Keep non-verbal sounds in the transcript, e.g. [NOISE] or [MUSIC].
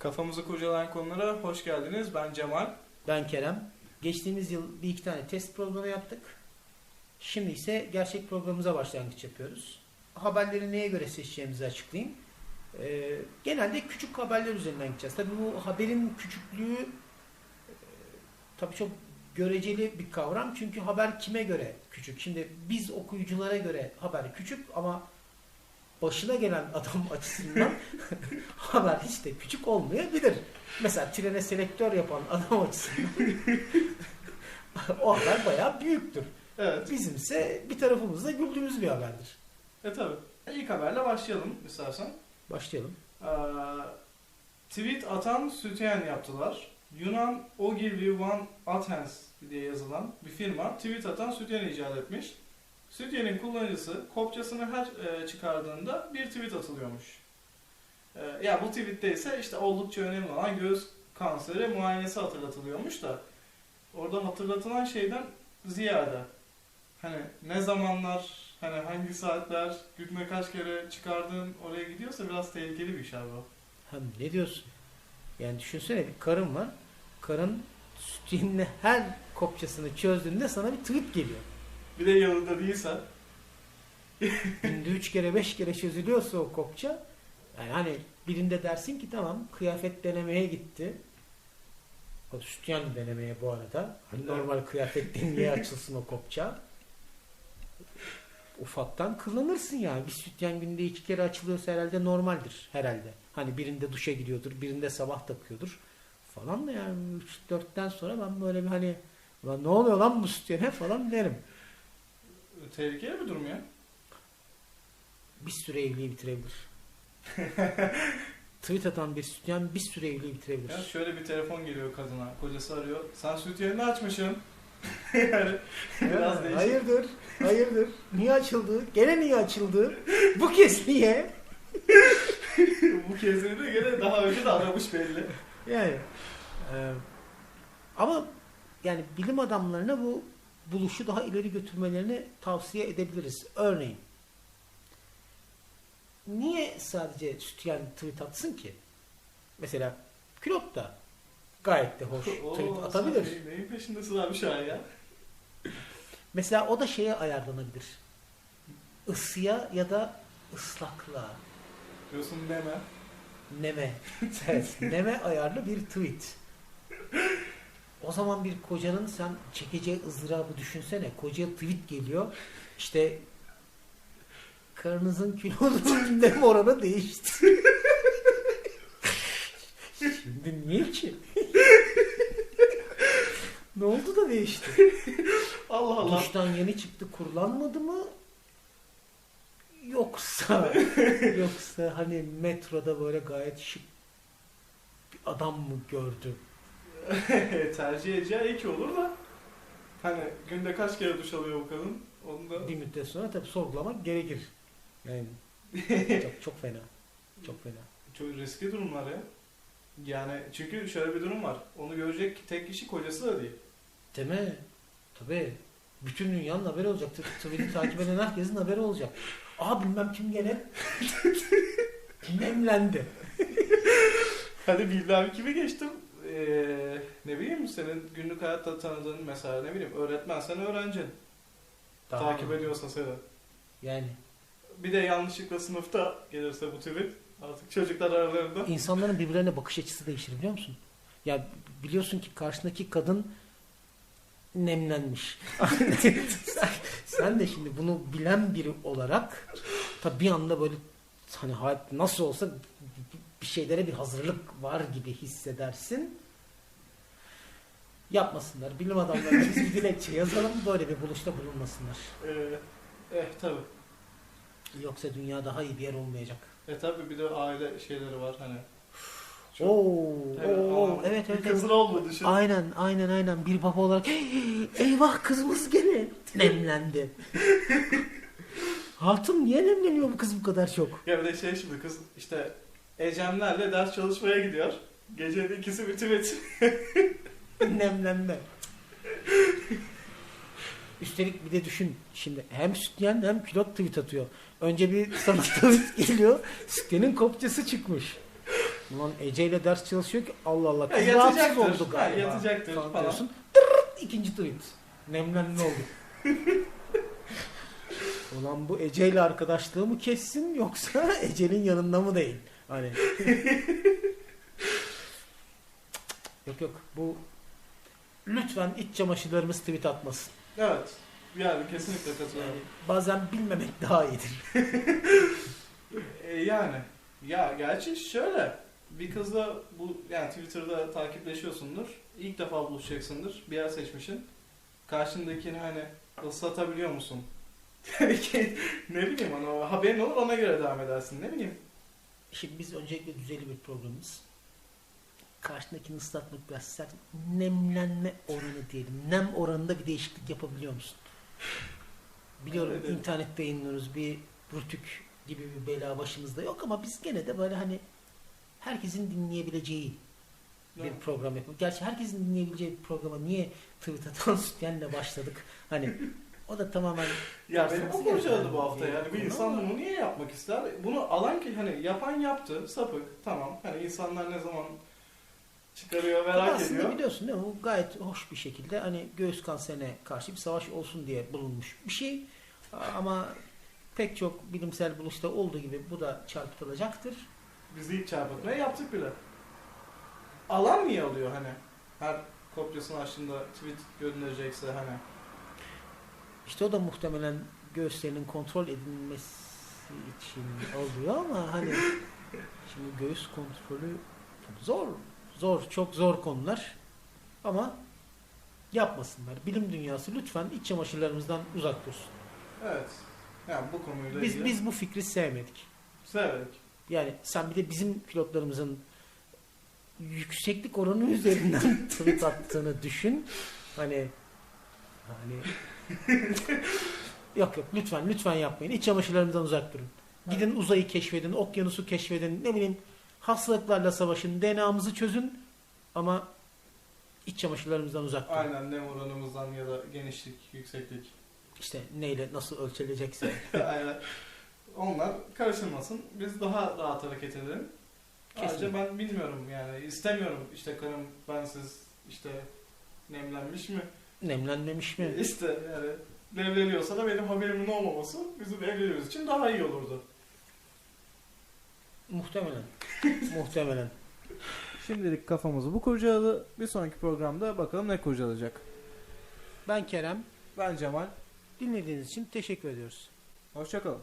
Kafamızı kurcalayan konulara hoş geldiniz. Ben Cemal. Ben Kerem. Geçtiğimiz yıl bir iki tane test programı yaptık. Şimdi ise gerçek programımıza başlangıç yapıyoruz. Haberleri neye göre seçeceğimizi açıklayayım. Ee, genelde küçük haberler üzerinden gideceğiz. Tabii bu haberin küçüklüğü e, tabii çok göreceli bir kavram. Çünkü haber kime göre küçük? Şimdi biz okuyuculara göre haber küçük ama başına gelen adam [LAUGHS] açısından haber hiç de küçük olmayabilir. Mesela trene selektör yapan adam açısından [LAUGHS] o haber bayağı büyüktür. Evet. Bizimse bir tarafımızda güldüğümüz bir haberdir. E tabi. İlk haberle başlayalım istersen. Başlayalım. Ee, tweet atan sütyen yaptılar. Yunan Ogilvy Van Athens diye yazılan bir firma tweet atan sütyen icat etmiş. Sütyenin kullanıcısı kopçasını her e, çıkardığında bir tweet atılıyormuş. E, ya bu tweette ise işte oldukça önemli olan göğüs kanseri muayenesi hatırlatılıyormuş da orada hatırlatılan şeyden ziyade hani ne zamanlar hani hangi saatler günde kaç kere çıkardığın oraya gidiyorsa biraz tehlikeli bir iş abi. Ha, ne diyorsun? Yani düşünsene bir karın var. Karın sütyenine her kopçasını çözdüğünde sana bir tweet geliyor. Bir de yanında değilse [LAUGHS] Günde üç kere beş kere çözülüyorsa o kopça yani hani birinde dersin ki tamam kıyafet denemeye gitti. O sütyen denemeye bu arada. Hani normal kıyafetten niye [LAUGHS] açılsın o kopça? Ufaktan kullanırsın yani. Bir sütyen günde iki kere açılıyorsa herhalde normaldir. Herhalde. Hani birinde duşa giriyordur, birinde sabah takıyordur falan da yani 3-4'ten sonra ben böyle bir hani "Lan ne oluyor lan bu sütyene falan derim. Tehlikeli bir durum ya. bir süre evliliği bitirebilir. [LAUGHS] Tweet atan bir sütyen bir süre evliliği bitirebilir. ya. Şöyle bir telefon geliyor kadına. Kocası arıyor. Sen süt yerini açmışsın. [LAUGHS] yani biraz değişik. hayırdır? Hayırdır? Niye açıldı? Gene niye açıldı? Bu kez niye? [LAUGHS] bu kezini de gene daha önce de aramış belli. Yani e, ama yani bilim adamlarına bu buluşu daha ileri götürmelerini tavsiye edebiliriz. Örneğin niye sadece sütyen tweet atsın ki? Mesela külot da gayet de hoş [LAUGHS] tweet sen atabilir. ne- Neyin peşindesin abi şu an ya? Mesela o da şeye ayarlanabilir. Isıya ya da ıslaklığa. Diyorsun. Neme. [LAUGHS] Evet, neme ayarlı bir tweet. O zaman bir kocanın sen çekeceği ızdırabı düşünsene. Kocaya tweet geliyor. İşte karınızın kilonun nem oranı değişti. Şimdi niye ki? ne oldu da değişti? Allah Allah. Duştan yeni çıktı kurulanmadı mı? Yoksa [LAUGHS] yoksa hani metroda böyle gayet şık bir adam mı gördü? [LAUGHS] Tercih edeceği iki olur da. Hani günde kaç kere duş alıyor bu kadın? Onu da Bir müddet sonra tabii sorgulamak gerekir. Yani [LAUGHS] çok çok fena. Çok fena. Çok riskli durumlar ya. Yani çünkü şöyle bir durum var. Onu görecek tek kişi kocası da değil. Mi? Tabii. Bütün dünyanın haberi olacak. T- Twitter'ı takip eden herkesin haberi olacak. Aa bilmem kim gene [LAUGHS] nemlendi. Hadi bilmem kimi geçtim. Ne bileyim senin günlük hayatta tanıdığın mesela ne bileyim öğretmen sen öğrencin. Takip ediyorsa seni. Yani Bir de yanlışlıkla sınıfta gelirse bu tweet artık çocuklar aralarında. İnsanların birbirlerine bakış açısı değişir biliyor musun? Ya biliyorsun ki karşındaki kadın nemlenmiş. [LAUGHS] sen, sen de şimdi bunu bilen biri olarak tabi bir anda böyle hani nasıl olsa bir şeylere bir hazırlık var gibi hissedersin. Yapmasınlar. Bilim adamları biz bir dilekçe yazalım böyle bir buluşta bulunmasınlar. Ee, eh tabi. Yoksa dünya daha iyi bir yer olmayacak. E tabi bir de aile şeyleri var hani. Çok- Oo, Evet, oo, ama evet bir evet. kızın evet. oldu düşün. Aynen aynen aynen bir baba olarak eyvah kızımız gene nemlendi. Hatun niye nemleniyor bu kız bu kadar çok? Ya bir de şey şimdi kız işte Ecemlerle ders çalışmaya gidiyor. Gecenin ikisi bir tweet. [LAUGHS] [LAUGHS] Nemlenme. Üstelik bir de düşün şimdi hem sütyen hem pilot tweet atıyor. Önce bir sana [LAUGHS] tweet geliyor. Sütyenin kopçası çıkmış. Ulan Ece ile ders çalışıyor ki Allah Allah. Ya yatacaktır. rahatsız oldu Ha, galiba. yatacaktır falan. diyorsun. Tırırt, ikinci tweet. Nemlenme oldu. [LAUGHS] Ulan bu Ece ile arkadaşlığı mı kessin yoksa Ece'nin yanında mı değil? Hani. yok yok bu lütfen iç çamaşırlarımız tweet atmasın. Evet. Yani kesinlikle katılıyorum. Yani bazen bilmemek daha iyidir. [LAUGHS] E, yani ya gerçi şöyle bir kızla bu yani Twitter'da takipleşiyorsundur. İlk defa buluşacaksındır. Bir yer seçmişsin. Karşındakini hani ıslatabiliyor musun? ki [LAUGHS] ne bileyim hani haberin olur ona göre devam edersin. Ne bileyim. Şimdi biz öncelikle düzeyli bir programımız. Karşındakini ıslatmak biraz sert. Nemlenme oranı diyelim. Nem oranında bir değişiklik yapabiliyor musun? Biliyorum Evet, evet. internette yayınlıyoruz bir rütük gibi bir bela başımızda yok ama biz gene de böyle hani herkesin dinleyebileceği bir program yapıyoruz. Gerçi herkesin dinleyebileceği bir programa niye tweet atan sütyenle [LAUGHS] başladık? Hani o da tamamen Ya benim kurcaladı gereken bu hafta yani. Bir insan bunu niye yapmak ister? Bunu alan ki hani yapan yaptı. Sapık. Tamam. Hani insanlar ne zaman çıkarıyor merak aslında ediyor. biliyorsun değil mi? Bu gayet hoş bir şekilde hani göğüs kanserine karşı bir savaş olsun diye bulunmuş bir şey. Ama pek çok bilimsel buluşta olduğu gibi bu da çarpıtılacaktır. Bizi ilk çarpıtmaya yaptık bile. Alan niye alıyor hani? Her kopyasını açtığında tweet gönderecekse hani. İşte o da muhtemelen göğüslerinin kontrol edilmesi için oluyor ama hani [LAUGHS] şimdi göğüs kontrolü zor. Zor, çok zor konular. Ama yapmasınlar. Bilim dünyası lütfen iç çamaşırlarımızdan uzak dursun. Evet. Yani bu konuyla Biz ilgili biz bu fikri sevmedik. severek. Yani sen bir de bizim pilotlarımızın yükseklik oranı [LAUGHS] üzerinden tweet attığını düşün. Hani hani yok yok lütfen lütfen yapmayın. İç çamaşırlarımızdan uzak durun. Gidin uzayı keşfedin, okyanusu keşfedin, ne bileyim hastalıklarla savaşın, DNA'mızı çözün ama iç çamaşırlarımızdan uzak durun. Aynen nem oranımızdan ya da genişlik, yükseklik. İşte neyle nasıl ölçülecekse. [LAUGHS] Aynen. Onlar karışılmasın. Biz daha rahat hareket edelim. Ayrıca Kesinlikle. ben bilmiyorum yani istemiyorum işte karım bensiz işte nemlenmiş mi? Nemlenmemiş mi? İşte yani nemleniyorsa da benim haberimin olmaması bizim evliliğimiz için daha iyi olurdu. Muhtemelen. [LAUGHS] Muhtemelen. Şimdilik kafamızı bu kurcaladı. Bir sonraki programda bakalım ne kurcalayacak. Ben Kerem. Ben Cemal. Dinlediğiniz için teşekkür ediyoruz. Hoşçakalın.